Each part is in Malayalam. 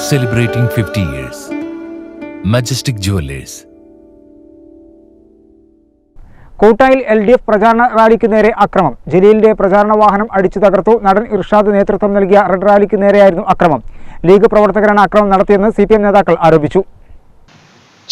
celebrating 50 years. Majestic Jewelers. കൂട്ടായിൽ എൽ ഡി എഫ് പ്രചാരണ റാലിക്ക് നേരെ അക്രമം ജലീലിന്റെ പ്രചാരണ വാഹനം അടിച്ചു തകർത്തു നടൻ ഇർഷാദ് നേതൃത്വം നൽകിയ റെഡ് റാലിക്ക് നേരെയായിരുന്നു അക്രമം ലീഗ് പ്രവർത്തകരാണ് അക്രമം നടത്തിയെന്ന് സി നേതാക്കൾ ആരോപിച്ചു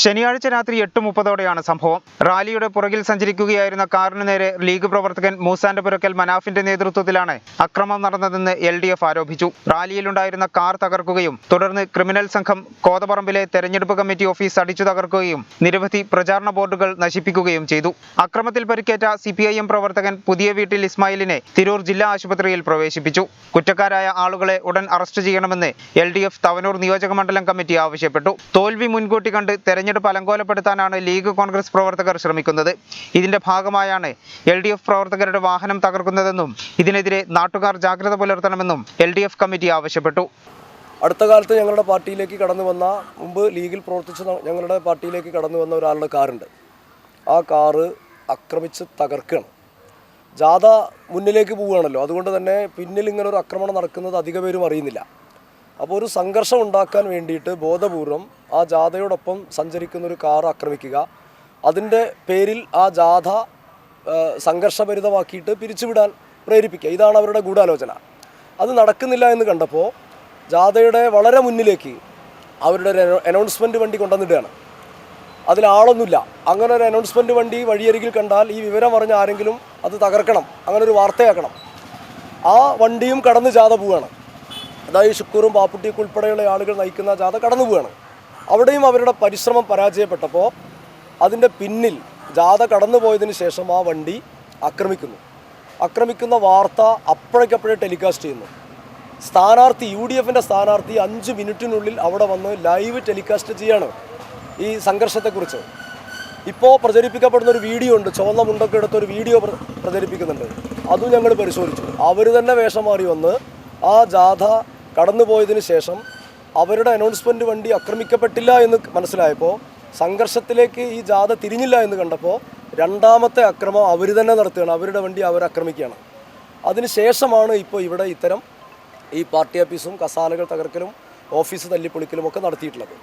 ശനിയാഴ്ച രാത്രി എട്ട് മുപ്പതോടെയാണ് സംഭവം. റാലിയുടെ പുറകിൽ സഞ്ചരിക്കുകയായിരുന്ന കാറിന് നേരെ ലീഗ് പ്രവർത്തകൻ മൂസാന്റെ പുരക്കൽ മനാഫിന്റെ നേതൃത്വത്തിലാണ് അക്രമം നടന്നതെന്ന് എൽ ഡി എഫ് ആരോപിച്ചു. റാലിയിലുണ്ടായിരുന്ന കാർ തകർക്കുകയും തുടർന്ന് ക്രിമിനൽ സംഘം കോതപറമ്പിലെ തെരഞ്ഞെടുപ്പ് കമ്മിറ്റി ഓഫീസ് അടിച്ചു തകർക്കുകയും നിരവധി പ്രചാരണ ബോർഡുകൾ നശിപ്പിക്കുകയും ചെയ്തു. അക്രമത്തിൽ പരിക്കേറ്റ സി പ്രവർത്തകൻ പുതിയ വീട്ടിൽ ഇസ്മായിലിനെ തിരൂർ ജില്ലാ ആശുപത്രിയിൽ പ്രവേശിപ്പിച്ചു. കുറ്റക്കാരായ ആളുകളെ ഉടൻ അറസ്റ്റ് ചെയ്യണമെന്ന് എൽ ഡി എഫ് തവനൂർ നിയോജക മണ്ഡലം കമ്മിറ്റി ആവശ്യപ്പെട്ടു. തോൽവി മുൻകൂട്ടി കണ്ട് തെരഞ്ഞെടുപ്പ് അലങ്കോലപ്പെടുത്താനാണ് ലീഗ് കോൺഗ്രസ് പ്രവർത്തകർ ശ്രമിക്കുന്നത്. ഇതിന്റെ ഭാഗമായാണ് എൽ ഡി എഫ് പ്രവർത്തകരുടെ വാഹനം തകർക്കുന്നതെന്നും ഇതിനെതിരെ നാട്ടുകാർ ജാഗ്രത പുലർത്തണമെന്നും എൽ ഡി എഫ് കമ്മിറ്റി ആവശ്യപ്പെട്ടു. അടുത്ത കാലത്ത് ഞങ്ങളുടെ പാർട്ടിയിലേക്ക് കടന്നു വന്ന മുമ്പ് ലീഗിൽ പ്രവർത്തിച്ച ഞങ്ങളുടെ പാർട്ടിയിലേക്ക് കടന്നു വന്ന ഒരാളുടെ കാറുണ്ട്. ആ കാറ് ആക്രമിച്ച് തകർക്കുകയാണ്. ജാഥ മുന്നിലേക്ക് പോവുകയാണല്ലോ. അതുകൊണ്ട് തന്നെ പിന്നിൽ ഇങ്ങനെ ഒരു ആക്രമണം നടക്കുന്നത് അധിക പേരും അറിയുന്നില്ല. അപ്പോൾ ഒരു സംഘർഷം ഉണ്ടാക്കാൻ വേണ്ടിയിട്ട് ബോധപൂർവം ആ ജാഥയോടൊപ്പം സഞ്ചരിക്കുന്ന ഒരു കാർ ആക്രമിക്കുക. അതിന്റെ പേരിൽ ആ ജാഥ സംഘർഷഭരിതമാക്കിയിട്ട് പിരിച്ചുവിടാൻ പ്രേരിപ്പിക്കുക. ഇതാണ് അവരുടെ ഗൂഢാലോചന. അത് നടക്കുന്നില്ല എന്ന് കണ്ടപ്പോൾ ജാഥയുടെ വളരെ മുന്നിലേക്ക് അവരുടെ ഒരു അനൗൺസ്മെന്റ് വണ്ടി കൊണ്ടുവന്നിടുകയാണ്. അതിലാളൊന്നുമില്ല അങ്ങനെ ഒരു അനൗൺസ്മെന്റ് വണ്ടി വഴിയരികിൽ കണ്ടാൽ ഈ വിവരം അറിഞ്ഞ ആരെങ്കിലും അത് തകർക്കണം. അങ്ങനെ ഒരു വാർത്തയാക്കണം. ആ വണ്ടിയും കടന്ന് ജാഥ പോവുകയാണ്. അതായത് ഷുക്കൂറും പാപ്പുട്ടിയൊക്കെ ഉൾപ്പെടെയുള്ള ആളുകൾ നയിക്കുന്ന ജാഥ കടന്നു പോവുകയാണ് അവിടെയും അവരുടെ പരിശ്രമം പരാജയപ്പെട്ടപ്പോൾ അതിന്റെ പിന്നിൽ ജാഥ കടന്നു പോയതിന് ശേഷം ആ വണ്ടി ആക്രമിക്കുന്നു. ആക്രമിക്കുന്ന വാർത്ത അപ്പോഴേക്കപ്പോഴേ ടെലികാസ്റ്റ് ചെയ്യുന്നു. സ്ഥാനാർത്ഥി യു ഡി എഫിന്റെ സ്ഥാനാർത്ഥി അഞ്ച് മിനിറ്റിനുള്ളിൽ അവിടെ വന്ന് ലൈവ് ടെലികാസ്റ്റ് ചെയ്യാണ് ഈ സംഘർഷത്തെക്കുറിച്ച്. ഇപ്പോൾ പ്രചരിപ്പിക്കപ്പെടുന്ന ഒരു വീഡിയോ ഉണ്ട്. ചുവന്ന മുണ്ടൊക്കെ എടുത്ത ഒരു വീഡിയോ പ്ര- പ്രചരിപ്പിക്കുന്നുണ്ട്. അതും ഞങ്ങൾ പരിശോധിച്ചു. അവർ തന്നെ വേഷം മാറി വന്ന് ആ ജാഥ കടന്നുപോയതിന് ശേഷം അവരുടെ അനൗൺസ്മെന്റ് വണ്ടി ആക്രമിക്കപ്പെട്ടില്ല എന്ന് മനസ്സിലായപ്പോൾ സംഘർഷത്തിലേക്ക് ഈ ജാഥ തിരിഞ്ഞില്ല എന്ന് കണ്ടപ്പോൾ രണ്ടാമത്തെ അക്രമം അവർ തന്നെ നടത്തുകയാണ്. അവരുടെ വണ്ടി അവർ ആക്രമിക്കുകയാണ്. അതിനുശേഷമാണ് ഇപ്പോൾ ഇവിടെ ഇത്തരം ഈ പാർട്ടി ഓഫീസും കസാലകൾ തകർക്കലും ഓഫീസ് തല്ലിപ്പൊളിക്കലും ഒക്കെ നടത്തിയിട്ടുള്ളത്.